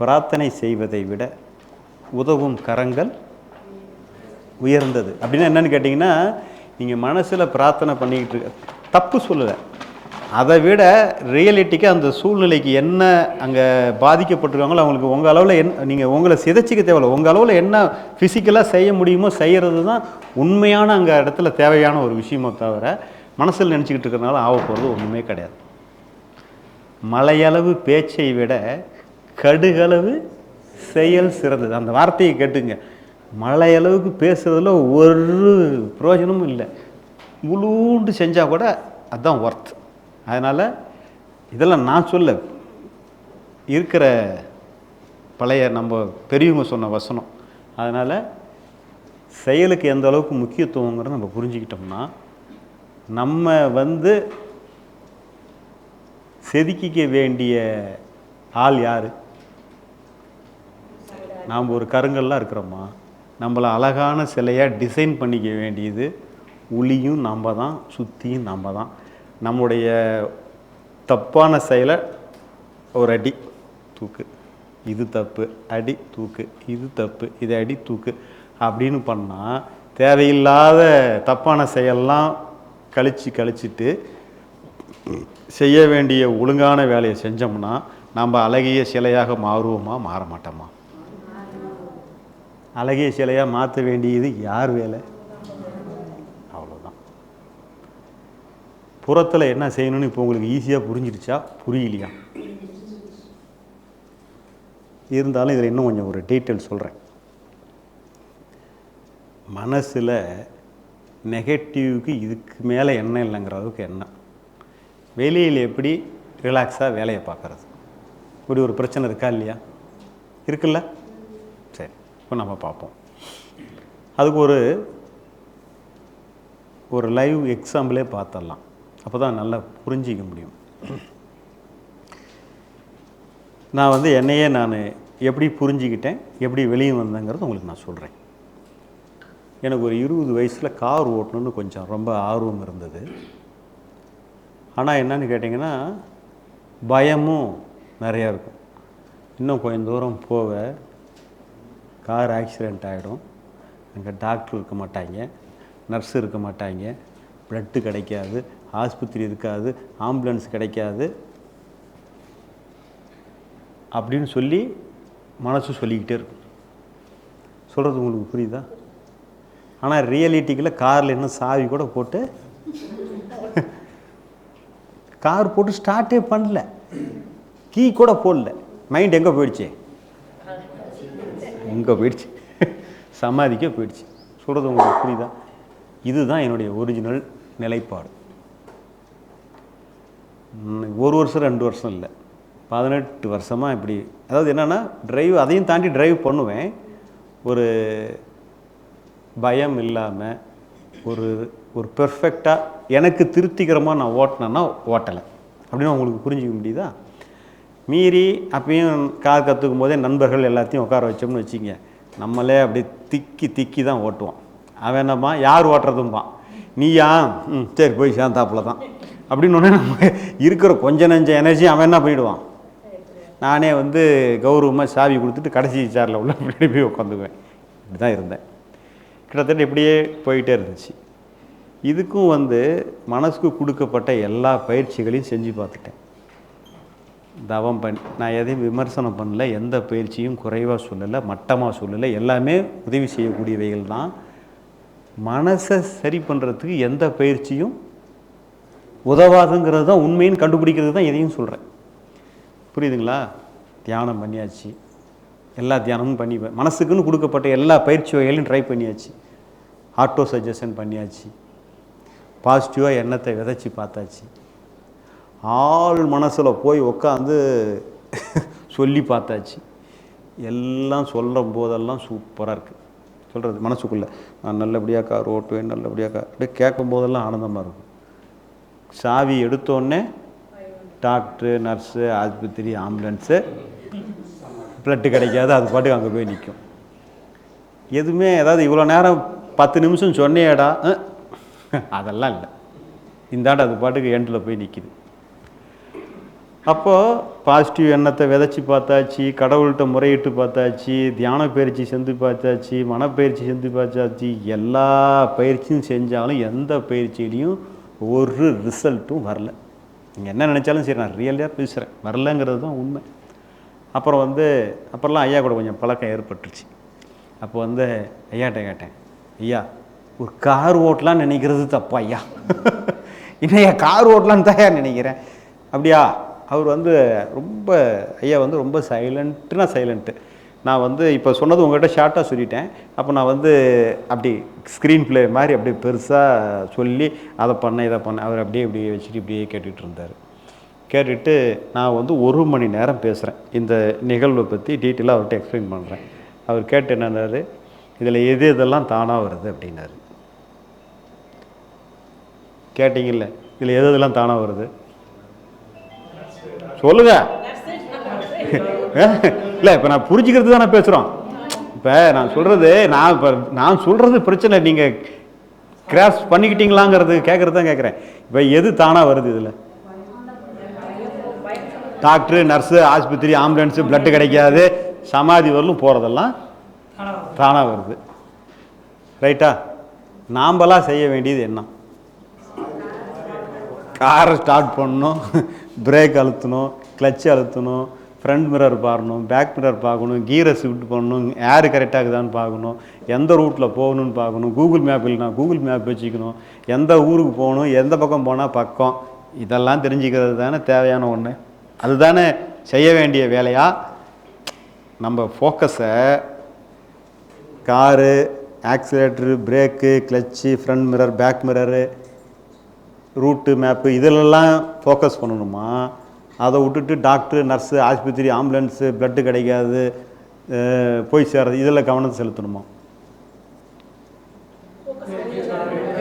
பிரார்த்தனை செய்வதை விட உதவும் கரங்கள் உயர்ந்தது. அப்படின்னா என்னன்னு கேட்டிங்கன்னா நீங்கள் மனசில் பிரார்த்தனை பண்ணிக்கிட்டு இருக்க தப்பு சொல்லலை. அதை விட ரியலிட்டிக்கு அந்த சூழ்நிலைக்கு என்ன அங்கே பாதிக்கப்பட்டிருக்காங்களோ அவங்களுக்கு உங்கள் அளவில் என் நீங்கள் உங்களை சிதைச்சிக்க தேவையில்ல. உங்கள் அளவில் என்ன ஃபிசிக்கலாக செய்ய முடியுமோ செய்கிறது தான் உண்மையான அங்கே இடத்துல தேவையான ஒரு விஷயமோ தவிர மனசில் நினச்சிக்கிட்டு இருக்கிறனால ஆக போகிறது ஒன்றுமே கிடையாது. மலையளவு பேச்சை விட கடுகளவு செயல் சிறந்தது. அந்த வார்த்தையை கேட்டுங்க. மழையளவுக்கு பேசுறதுல ஒரு பிரயோஜனமும் இல்லை. முழுண்டு செஞ்சால் கூட அதுதான் ஒர்த் அதனால் இதெல்லாம் நான் சொல்ல இருக்கிற பழைய நம்ம பெரியவங்க சொன்ன வசனம். அதனால் செயலுக்கு எந்த அளவுக்கு முக்கியத்துவங்கிறத நம்ம புரிஞ்சுக்கிட்டோம்னா நம்ம வந்து செதுக்கிக்க வேண்டிய ஆள் யார்? நாம் ஒரு கருங்கல்லாம் இருக்கிறோமா நம்மளை அழகான சிலையாக டிசைன் பண்ணிக்க வேண்டியது உளியும் நாம் தான் சுத்தியும் நாம் தான். நம்முடைய தப்பான செயலை ஒரு அடி தூக்கு. இது தப்பு அடி தூக்கு. இது தப்பு இது அடி தூக்கு. அப்படின்னு பண்ணால் தேவையில்லாத தப்பான செயல்லாம் கழிச்சு கழிச்சிட்டு செய்ய வேண்டிய ஒழுங்கான வேலையை செஞ்சோம்னா நம்ம அழகிய சிலையாக மாறுவோமா? மாற மாட்டோமா அழகிய சிலையாக மாற்ற வேண்டியது யார் வேலை? அவ்வளோதான் புறத்தில் என்ன செய்யணும்னு இப்போ உங்களுக்கு ஈஸியாக புரிஞ்சிடுச்சா? புரியலையா? இருந்தாலும் இதில் இன்னும் கொஞ்சம் ஒரு டீட்டெயில் சொல்கிறேன் மனசில் நெகட்டிவ்க்கு இதுக்கு மேலே என்ன இல்லைங்கிற அளவுக்கு என்ன வெளியில் எப்படி ரிலாக்ஸாக வேலையை பார்க்குறது? இப்படி ஒரு பிரச்சனை இருக்கா இல்லையா? இருக்குல்ல? இப்போ நம்ம பார்ப்போம். அதுக்கு ஒரு ஒரு லைவ் எக்ஸாம்பிளே பார்த்துடலாம். அப்போ தான் நல்லா புரிஞ்சிக்க முடியும். நான் வந்து என்னையே நான் எப்படி புரிஞ்சுக்கிட்டேன் எப்படி வெளியே வந்தேங்கிறது உங்களுக்கு நான் சொல்கிறேன் எனக்கு ஒரு இருபது வயசில் கார் ஓட்டணும்னு கொஞ்சம் ரொம்ப ஆர்வம் இருந்தது. ஆனால் என்னன்னு கேட்டிங்கன்னா பயமும் நிறையா இருக்கும். இன்னும் கொஞ்சம் தூரம் போக கார் ஆக்சிடெண்ட் ஆகிடும் அங்கே டாக்டர் இருக்க மாட்டாங்க. நர்ஸ் இருக்க மாட்டாங்க. ப்ளட்டு கிடைக்காது. ஆஸ்பத்திரி இருக்காது. ஆம்புலன்ஸ் கிடைக்காது. அப்படின்னு சொல்லி மனசு சொல்லிக்கிட்டே இருக்கும். சொல்கிறது உங்களுக்கு புரியுதா? ஆனால் ரியாலிட்டிக்கில் காரில் இன்னும் சாவி கூட போட்டு கார் போட்டு ஸ்டார்ட்டே பண்ணல. கீ கூட போடல. மைண்ட் எங்கே போயிடுச்சு? எங்கே போயிடுச்சு. சமாதிக்க போயிடுச்சு. சொல்கிறது உங்களுக்கு புரியுதா? இதுதான் என்னுடைய ஒரிஜினல் நிலைப்பாடு. ஒரு வருஷம் ரெண்டு வருஷம் இல்லை. பதினெட்டு வருஷமாக இப்படி அதாவது என்னென்னா டிரைவ் அதையும் தாண்டி டிரைவ் பண்ணுவேன். ஒரு பயம் இல்லாமல் ஒரு ஒரு பெர்ஃபெக்டாக எனக்கு திருப்திகரமாக நான் ஓட்டினேன்னா ஓட்டலை. அப்படின்னு உங்களுக்கு புரிஞ்சிக்க முடியுதா? மீறி அப்பயும் கார் கற்றுக்கும் போதே நண்பர்கள் எல்லாத்தையும் உட்கார வச்சோம்னு வச்சுங்க. நம்மளே அப்படியே திக்கி திக்கி தான் ஓட்டுவோம். அவன் என்னம்மா? யார் ஓட்டுறதும்பான். நீயா? ம் சரி போய் சேர்ந்தாப்புல தான். அப்படின்னு உடனே நம்ம இருக்கிற கொஞ்ச நஞ்ச எனர்ஜி அவன் என்ன போயிடுவான் நானே வந்து கௌரவமாக சாவி கொடுத்துட்டு கடைசி சேரில் உள்ள பின்னாடி போய் உட்காந்துக்குவேன். இப்படி தான் இருந்தேன். கிட்டத்தட்ட இப்படியே போயிட்டே இருந்துச்சு. இதுக்கும் வந்து மனசுக்கு கொடுக்கப்பட்ட எல்லா பயிற்சிகளையும் செஞ்சு பார்த்துட்டேன். தவம் பண் நான் எதையும் விமர்சனம் பண்ணல எந்த பயிற்சியும் குறைவாக சொல்லலை மட்டமாக சொல்லலை எல்லாமே உதவி செய்யக்கூடியவைகள் தான். மனசை சரி பண்ணுறதுக்கு எந்த பயிற்சியும் உதவாதுங்கிறது தான் உண்மைன்னு கண்டுபிடிக்கிறது தான் எதையும் சொல்கிறேன் புரியுதுங்களா? தியானம் பண்ணியாச்சு. எல்லா தியானமும் பண்ணி மனசுக்குன்னு கொடுக்கப்பட்ட எல்லா பயிற்சி வகைகளையும் ட்ரை பண்ணியாச்சு. ஆட்டோ சஜஷன் பண்ணியாச்சு. பாசிட்டிவாக எண்ணத்தை விதைச்சி பார்த்தாச்சு. ஆள் மனசில் போய் உட்காந்து சொல்லி பார்த்தாச்சு. எல்லாம் சொல்கிற போதெல்லாம் சூப்பராக இருக்குது சொல்கிறது மனசுக்குள்ளே. நான் நல்லபடியாக்கா கார் ஓட்டுவேன் அப்படியே கேட்கும் போதெல்லாம் ஆனந்தமாக இருக்கும். சாவி எடுத்தோடனே டாக்டரு நர்ஸு ஆஸ்பத்திரி ஆம்புலன்ஸு பிளட்டு கிடைக்காது அது பாட்டுக்கு அங்கே போய் நிற்கும் எதுவுமே ஏதாவது இவ்வளோ நேரம் பத்து நிமிஷம் சொன்னேடா அதெல்லாம் இல்லை. இந்தாண்டு அது பாட்டுக்கு எண்டில் போய் நிற்கிது அப்போது பாசிட்டிவ் எண்ணத்தை விதைச்சி பார்த்தாச்சு கடவுள்கிட்ட முறையிட்டு பார்த்தாச்சு தியான பயிற்சி செஞ்சு பார்த்தாச்சு மனப்பயிற்சி செஞ்சு பார்த்தாச்சு எல்லா பயிற்சியும் செஞ்சாலும் எந்த பயிற்சியிலையும் ஒரு ரிசல்ட்டும் வரல. நீங்கள் என்ன நினச்சாலும் சரி நான் ரியலாக பேசுகிறேன் வரலங்கிறது தான் உண்மை. அப்புறம் வந்து அப்புறம்லாம் ஐயா கூட கொஞ்சம் பழக்கம் ஏற்பட்டுருச்சு. அப்போ வந்து ஐயாட்ட கேட்டேன் ஐயா ஒரு கார் ஓட்டலாம்னு நினைக்கிறது தப்பா ஐயா? இன்னையா கார் ஓட்டலான்னு தான் நினைக்கிறேன். அப்படியா அவர் வந்து ரொம்ப ஐயா வந்து ரொம்ப சைலண்ட்டுனா சைலண்ட்டு நான் வந்து இப்போ சொன்னது உங்கள்கிட்ட ஷார்ட்டாக சொல்லிட்டேன். அப்போ நான் வந்து அப்படி ஸ்க்ரீன் பிளே மாதிரி அப்படியே பெருசாக சொல்லி அதை பண்ண இதை பண்ண அவர் அப்படியே இப்படியே வச்சுட்டு இப்படியே கேட்டுட்டு இருந்தார். கேட்டுட்டு நான் வந்து ஒரு மணி நேரம் பேசுகிறேன் இந்த நிகழ்வை பற்றி டீட்டெயிலாக அவர்கிட்ட எக்ஸ்பிளைன் பண்ணுறேன் அவர் கேட்டு என்னன்னாரு இதில் எது இதெல்லாம் தானாக வருது? அப்படின்னாரு. கேட்டிங்கல்ல இதில் எது இதெல்லாம் தானாக வருது? சொல்லுங்க. இல்லை இப்போ நான் புரிஞ்சுக்கிறது தானே பேசுகிறோம் இப்போ நான் சொல்கிறது நான் இப்போ நான் சொல்கிறது பிரச்சனை நீங்கள் கிராஸ் பண்ணிக்கிட்டீங்களாங்கிறது கேட்குறது தான் கேட்குறேன் இப்போ எது தானாக வருது இதில்? டாக்டரு நர்ஸு ஆஸ்பத்திரி ஆம்புலன்ஸு பிளட்டு கிடைக்காது. சமாதி வரலும் போகிறதெல்லாம் தானாக வருது. ரைட்டா நாம்பளாக செய்ய வேண்டியது என்ன? காரை ஸ்டார்ட் பண்ணணும். பிரேக் அழுத்தணும் கிளச் அழுத்தணும் ஃப்ரண்ட் மிரர் பாரணும் பேக் மிரர் பார்க்கணும் கீரை ஷிஃப்ட் பண்ணணும் ஏர் கரெக்டாக பார்க்கணும் எந்த ரூட்டில் போகணும்னு பார்க்கணும் கூகுள் மேப் இல்லைனா கூகுள் மேப் வச்சுக்கணும் எந்த ஊருக்கு போகணும் எந்த பக்கம் போனால் பக்கம் இதெல்லாம் தெரிஞ்சுக்கிறது தானே தேவையான ஒன்று அதுதானே செய்ய வேண்டிய வேலையாக நம்ம ஃபோக்கஸை car accelerator brake clutch front mirror back mirror route map இதிலெல்லாம் ஃபோக்கஸ் பண்ணணுமா? அதை விட்டுட்டு டாக்டர் நர்ஸு ஆஸ்பத்திரி ஆம்புலன்ஸு பிளட்டு கிடைக்காது போய் சேர்றது இதில் கவனம் செலுத்தணுமா?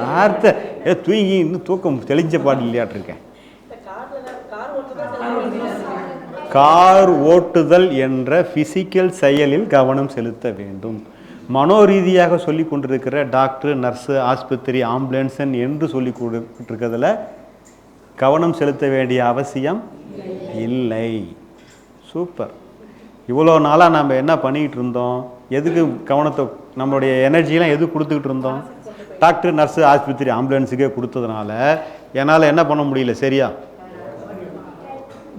வார்த்தை. ஏ தூங்கி இன்னும் தூக்கம் தெளிஞ்ச பாடு இல்லையாட்டிருக்கேன் கார் ஓட்டுதல் என்ற ஃபிசிக்கல் செயலில் கவனம் செலுத்த வேண்டும். மனோரீதியாக சொல்லி கொண்டிருக்கிற டாக்டர் நர்ஸு ஆஸ்பத்திரி ஆம்புலன்ஸன் என்று சொல்லி கொடுத்துருக்கிறதுல கவனம் செலுத்த வேண்டிய அவசியம் இல்லை. சூப்பர். இவ்வளோ நாளாக நம்ம என்ன பண்ணிக்கிட்டு இருந்தோம்? எதுக்கு கவனத்தை நம்மளுடைய எனர்ஜிலாம் எது கொடுத்துக்கிட்டு இருந்தோம்? டாக்டர் நர்ஸு ஆஸ்பத்திரி ஆம்புலன்ஸுக்கே கொடுத்ததுனால என்னால் என்ன பண்ண முடியல? சரியா?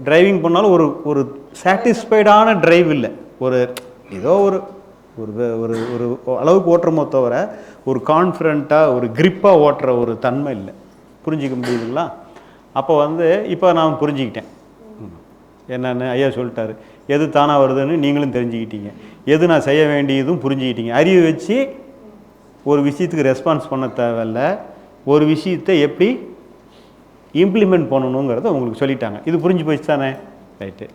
டிரைவிங் பண்ணாலும் ஒரு ஒரு சாட்டிஸ்ஃபைடான டிரைவ் இல்லை. ஒரு ஏதோ ஒரு ஒரு வே- ஒரு ஒரு அளவுக்கு ஓட்டுறமோ தவிர ஒரு கான்ஃபிடண்ட்டாக ஒரு கிரிப்பாக ஓட்டுற ஒரு தன்மை இல்லை. புரிஞ்சிக்க முடியுதுங்களா? அப்போ வந்து இப்போ நான் புரிஞ்சுக்கிட்டேன். என்னென்னு ஐயா சொல்லிட்டாரு. எது தானாக வருதுன்னு நீங்களும் தெரிஞ்சுக்கிட்டீங்க. எது நான் செய்ய வேண்டியதும் புரிஞ்சுக்கிட்டீங்க. அறிவு வச்சு ஒரு விஷயத்துக்கு ரெஸ்பான்ஸ் பண்ண தேவையில்ல. ஒரு விஷயத்தை எப்படி இம்ப்ளிமெண்ட் பண்ணணுங்கிறத உங்களுக்கு சொல்லிட்டாங்க. இது புரிஞ்சு போயிடுச்சு தானே? ரைட்டு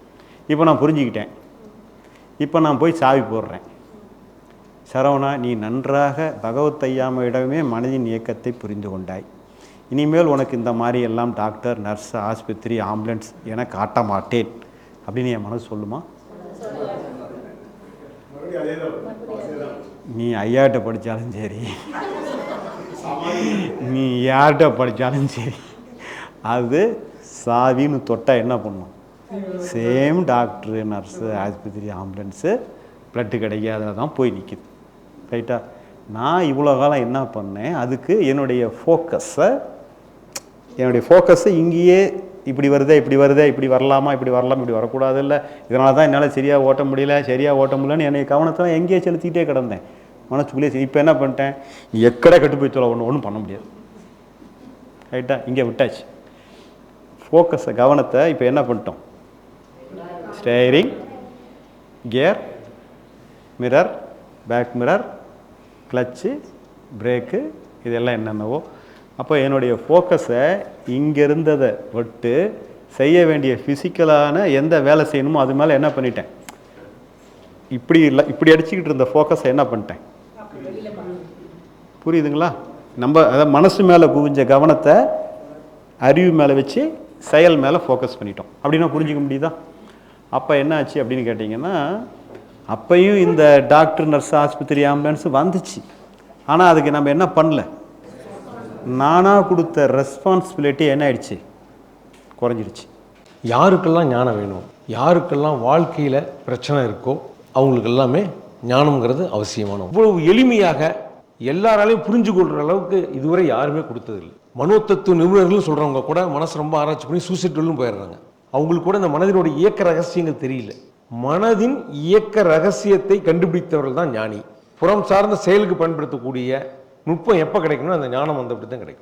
இப்போ நான் புரிஞ்சுக்கிட்டேன். இப்போ நான் போய் சாவி போடுறேன். சரவணா நீ நன்றாக பகவத் ஐயாமையிடமே மனதின் இயக்கத்தை புரிந்து கொண்டாய். இனிமேல் உனக்கு இந்த மாதிரி எல்லாம் டாக்டர் நர்ஸ் ஆஸ்பத்திரி ஆம்புலன்ஸ் என காட்ட மாட்டேன். அப்படின்னு என் மனசு சொல்லுமா? நீ ஐயாட்ட படித்தாலும் சரி. நீ யார்கிட்ட படித்தாலும் சரி. அது சாவின்னு தொட்டால் என்ன பண்ணும்? சேம் டாக்டரு நர்ஸு ஆஸ்பத்திரி ஆம்புலன்ஸு பிளட்டு கிடைக்காதல தான் போய் நிற்கிது ரைட்டா? நான் இவ்வளோ காலம் என்ன பண்ணேன்? அதுக்கு என்னுடைய ஃபோக்கஸை என்னுடைய ஃபோக்கஸை இங்கேயே இப்படி வருதே இப்படி வருதே இப்படி வரலாமா இப்படி வரலாம் இப்படி வரக்கூடாது இல்லை இதனால தான் என்னால் சரியாக ஓட்ட முடியல சரியாக ஓட்ட முடியலன்னு என்னை கவனத்தில் எங்கேயே செலுத்திக்கிட்டே கிடந்தேன். மனசுக்குள்ளேயே இப்போ என்ன பண்ணிட்டேன்? நீ எக்கடை போய் ஒன்று ஒன்றும் பண்ண முடியாது. ரைட்டா? இங்கே விட்டாச்சு. ஃபோக்கஸை கவனத்தை இப்போ என்ன பண்ணிட்டோம்? Steering gear mirror back mirror clutch brake இதெல்லாம் என்னென்னவோ. அப்போ என்னுடைய ஃபோக்கஸை இங்கே இருந்ததை விட்டு செய்ய வேண்டிய ஃபிசிக்கலான எந்த வேலை செய்யணுமோ அது மேலே என்ன பண்ணிட்டேன்? இப்படி இல்லை இப்படி அடிச்சுக்கிட்டு இருந்த ஃபோக்கஸை என்ன பண்ணிட்டேன்? புரியுதுங்களா? நம்ம அதாவது மனசு மேலே குவிஞ்ச கவனத்தை அறிவு மேலே வச்சு செயல் மேலே ஃபோக்கஸ் பண்ணிட்டோம். அப்படின்னா புரிஞ்சுக்க முடியுதா? அப்போ என்ன ஆச்சு அப்படின்னு கேட்டிங்கன்னா அப்பையும் இந்த டாக்டர் நர்ஸ் ஆஸ்பத்திரி ஆம்புலன்ஸ் வந்துச்சு. ஆனால் அதுக்கு நம்ம என்ன பண்ணல? நானாக கொடுத்த ரெஸ்பான்சிபிலிட்டி என்ன ஆயிடுச்சு? குறைஞ்சிடுச்சு. யாருக்கெல்லாம் ஞானம் வேணும்? யாருக்கெல்லாம் வாழ்க்கையில் பிரச்சனை இருக்கோ அவங்களுக்கு எல்லாமே ஞானம்ங்கிறது அவசியமான இவ்வளவு எளிமையாக எல்லாராலையும் புரிஞ்சு கொள்கிற அளவுக்கு இதுவரை யாருமே கொடுத்ததில்லை. மனோத்தத்துவ நிபுணர்கள் சொல்கிறவங்க கூட மனசு ரொம்ப ஆராய்ச்சி பண்ணி சூசைட்லும் போயிடுறாங்க. அவங்களுக்கு கூட இந்த மனதினுடைய இயக்க ரகசியங்கள் தெரியல. மனதின் இயக்க ரகசியத்தை கண்டுபிடித்தவர்கள் தான் ஞானி. புறம் சார்ந்த செயலுக்கு பயன்படுத்தக்கூடிய நுட்பம் எப்போ கிடைக்கும்னா அந்த ஞானம் வந்தப்படி தான் கிடைக்கும்.